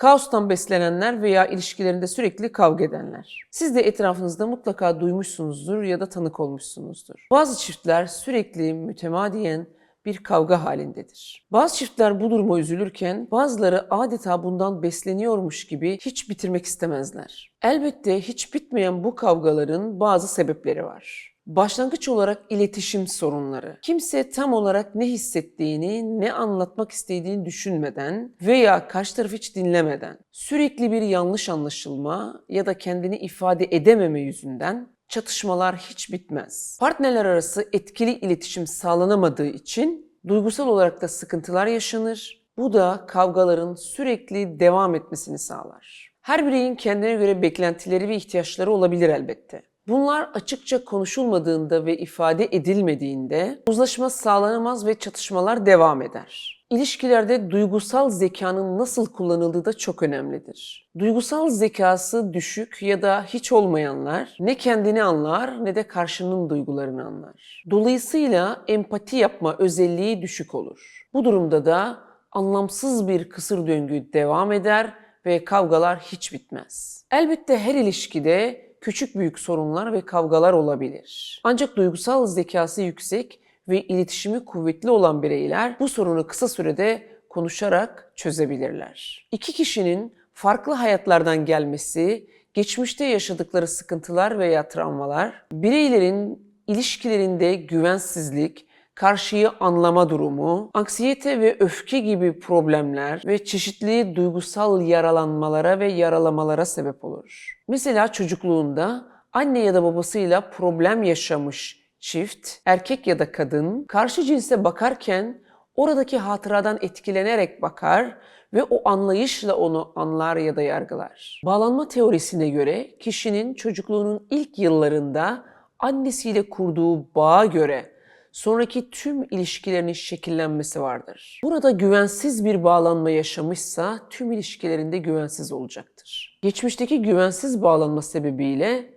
Kaostan beslenenler veya ilişkilerinde sürekli kavga edenler. Siz de etrafınızda mutlaka duymuşsunuzdur ya da tanık olmuşsunuzdur. Bazı çiftler sürekli mütemadiyen bir kavga halindedir. Bazı çiftler bu duruma üzülürken bazıları adeta bundan besleniyormuş gibi hiç bitirmek istemezler. Elbette hiç bitmeyen bu kavgaların bazı sebepleri var. Başlangıç olarak iletişim sorunları. Kimse tam olarak ne hissettiğini, ne anlatmak istediğini düşünmeden veya karşı tarafı hiç dinlemeden sürekli bir yanlış anlaşılma ya da kendini ifade edememe yüzünden çatışmalar hiç bitmez. Partnerler arası etkili iletişim sağlanamadığı için duygusal olarak da sıkıntılar yaşanır. Bu da kavgaların sürekli devam etmesini sağlar. Her bireyin kendine göre beklentileri ve ihtiyaçları olabilir elbette. Bunlar açıkça konuşulmadığında ve ifade edilmediğinde uzlaşma sağlanamaz ve çatışmalar devam eder. İlişkilerde duygusal zekanın nasıl kullanıldığı da çok önemlidir. Duygusal zekası düşük ya da hiç olmayanlar ne kendini anlar ne de karşının duygularını anlar. Dolayısıyla empati yapma özelliği düşük olur. Bu durumda da anlamsız bir kısır döngü devam eder ve kavgalar hiç bitmez. Elbette her ilişkide küçük büyük sorunlar ve kavgalar olabilir. Ancak duygusal zekası yüksek ve iletişimi kuvvetli olan bireyler bu sorunu kısa sürede konuşarak çözebilirler. İki kişinin farklı hayatlardan gelmesi, geçmişte yaşadıkları sıkıntılar veya travmalar, bireylerin ilişkilerinde güvensizlik, karşıyı anlama durumu, anksiyete ve öfke gibi problemler ve çeşitli duygusal yaralanmalara ve yaralamalara sebep olur. Mesela çocukluğunda anne ya da babasıyla problem yaşamış çift, erkek ya da kadın karşı cinse bakarken oradaki hatıradan etkilenerek bakar ve o anlayışla onu anlar ya da yargılar. Bağlanma teorisine göre kişinin çocukluğunun ilk yıllarında annesiyle kurduğu bağa göre sonraki tüm ilişkilerinin şekillenmesi vardır. Burada güvensiz bir bağlanma yaşamışsa tüm ilişkilerinde güvensiz olacaktır. Geçmişteki güvensiz bağlanma sebebiyle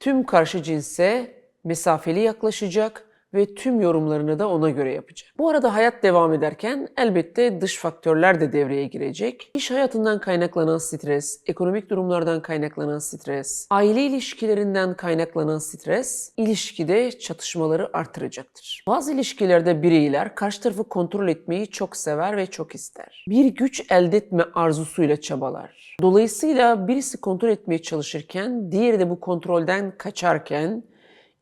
tüm karşı cinse mesafeli yaklaşacak ve tüm yorumlarını da ona göre yapacak. Bu arada hayat devam ederken elbette dış faktörler de devreye girecek. İş hayatından kaynaklanan stres, ekonomik durumlardan kaynaklanan stres, aile ilişkilerinden kaynaklanan stres ilişkide çatışmaları artıracaktır. Bazı ilişkilerde bireyler karşı tarafı kontrol etmeyi çok sever ve çok ister. Bir güç elde etme arzusuyla çabalar. Dolayısıyla birisi kontrol etmeye çalışırken diğeri de bu kontrolden kaçarken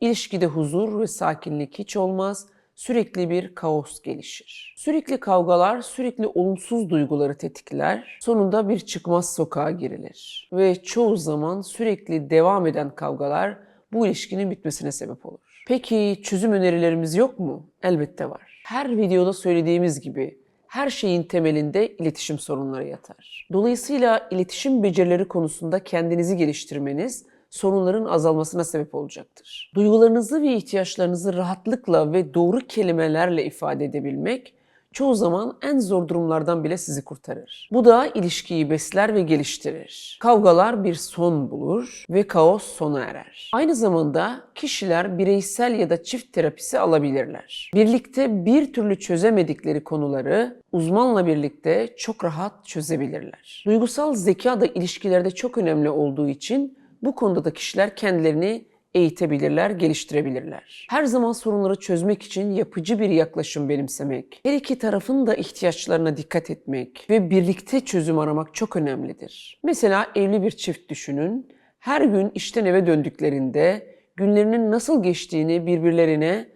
İlişkide huzur ve sakinlik hiç olmaz, sürekli bir kaos gelişir. Sürekli kavgalar, sürekli olumsuz duyguları tetikler, sonunda bir çıkmaz sokağa girilir. Ve çoğu zaman sürekli devam eden kavgalar bu ilişkinin bitmesine sebep olur. Peki çözüm önerilerimiz yok mu? Elbette var. Her videoda söylediğimiz gibi her şeyin temelinde iletişim sorunları yatar. Dolayısıyla iletişim becerileri konusunda kendinizi geliştirmeniz sorunların azalmasına sebep olacaktır. Duygularınızı ve ihtiyaçlarınızı rahatlıkla ve doğru kelimelerle ifade edebilmek çoğu zaman en zor durumlardan bile sizi kurtarır. Bu da ilişkiyi besler ve geliştirir. Kavgalar bir son bulur ve kaos sona erer. Aynı zamanda kişiler bireysel ya da çift terapisi alabilirler. Birlikte bir türlü çözemedikleri konuları uzmanla birlikte çok rahat çözebilirler. Duygusal zeka da ilişkilerde çok önemli olduğu için bu konuda da kişiler kendilerini eğitebilirler, geliştirebilirler. Her zaman sorunları çözmek için yapıcı bir yaklaşım benimsemek, her iki tarafın da ihtiyaçlarına dikkat etmek ve birlikte çözüm aramak çok önemlidir. Mesela evli bir çift düşünün. Her gün işten eve döndüklerinde günlerinin nasıl geçtiğini birbirlerine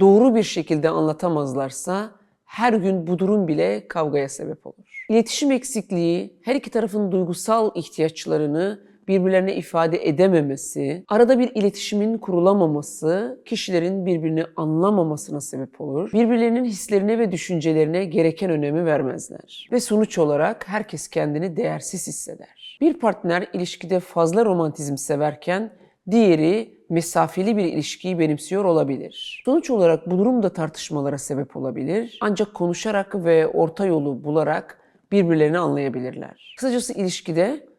doğru bir şekilde anlatamazlarsa her gün bu durum bile kavgaya sebep olur. İletişim eksikliği her iki tarafın duygusal ihtiyaçlarını birbirlerine ifade edememesi, arada bir iletişimin kurulamaması kişilerin birbirini anlamamasına sebep olur. Birbirlerinin hislerine ve düşüncelerine gereken önemi vermezler. Ve sonuç olarak herkes kendini değersiz hisseder. Bir partner ilişkide fazla romantizm severken diğeri mesafeli bir ilişkiyi benimsiyor olabilir. Sonuç olarak bu durum da tartışmalara sebep olabilir. Ancak konuşarak ve orta yolu bularak birbirlerini anlayabilirler. Kısacası ilişkide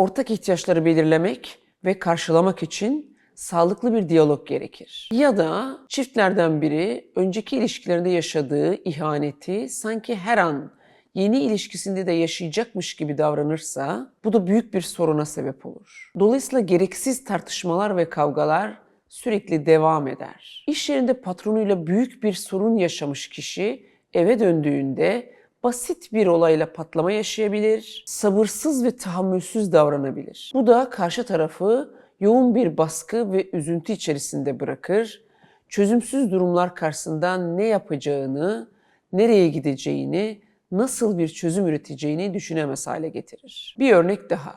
ortak ihtiyaçları belirlemek ve karşılamak için sağlıklı bir diyalog gerekir. Ya da çiftlerden biri önceki ilişkilerinde yaşadığı ihaneti sanki her an yeni ilişkisinde de yaşayacakmış gibi davranırsa bu da büyük bir soruna sebep olur. Dolayısıyla gereksiz tartışmalar ve kavgalar sürekli devam eder. İş yerinde patronuyla büyük bir sorun yaşamış kişi eve döndüğünde basit bir olayla patlama yaşayabilir, sabırsız ve tahammülsüz davranabilir. Bu da karşı tarafı yoğun bir baskı ve üzüntü içerisinde bırakır. Çözümsüz durumlar karşısında ne yapacağını, nereye gideceğini, nasıl bir çözüm üreteceğini düşünemez hale getirir. Bir örnek daha.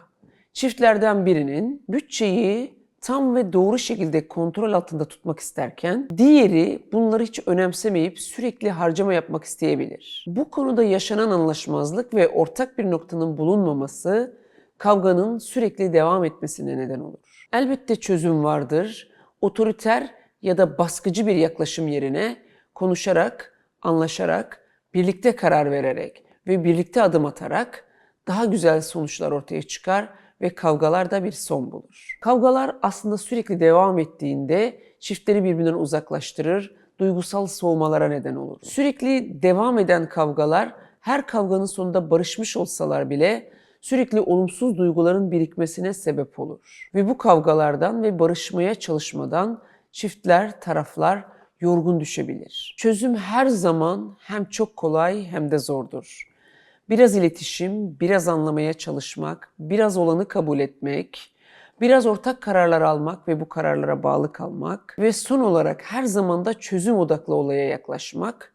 Çiftlerden birinin bütçeyi tam ve doğru şekilde kontrol altında tutmak isterken diğeri bunları hiç önemsemeyip sürekli harcama yapmak isteyebilir. Bu konuda yaşanan anlaşmazlık ve ortak bir noktanın bulunmaması kavganın sürekli devam etmesine neden olur. Elbette çözüm vardır. Otoriter ya da baskıcı bir yaklaşım yerine konuşarak, anlaşarak, birlikte karar vererek ve birlikte adım atarak daha güzel sonuçlar ortaya çıkar ve kavgalar da bir son bulur. Kavgalar aslında sürekli devam ettiğinde çiftleri birbirinden uzaklaştırır, duygusal soğumalara neden olur. Sürekli devam eden kavgalar her kavganın sonunda barışmış olsalar bile sürekli olumsuz duyguların birikmesine sebep olur. Ve bu kavgalardan ve barışmaya çalışmadan çiftler, taraflar yorgun düşebilir. Çözüm her zaman hem çok kolay hem de zordur. Biraz iletişim, biraz anlamaya çalışmak, biraz olanı kabul etmek, biraz ortak kararlar almak ve bu kararlara bağlı kalmak ve son olarak her zaman da çözüm odaklı olaya yaklaşmak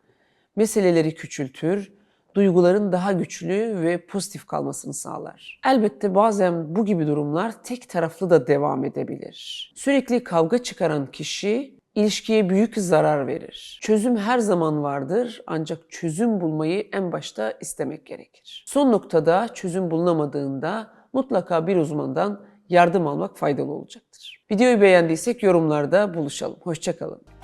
meseleleri küçültür, duyguların daha güçlü ve pozitif kalmasını sağlar. Elbette bazen bu gibi durumlar tek taraflı da devam edebilir. Sürekli kavga çıkaran kişi ilişkiye büyük zarar verir. Çözüm her zaman vardır ancak çözüm bulmayı en başta istemek gerekir. Son noktada çözüm bulunamadığında mutlaka bir uzmandan yardım almak faydalı olacaktır. Videoyu beğendiysek yorumlarda buluşalım. Hoşçakalın.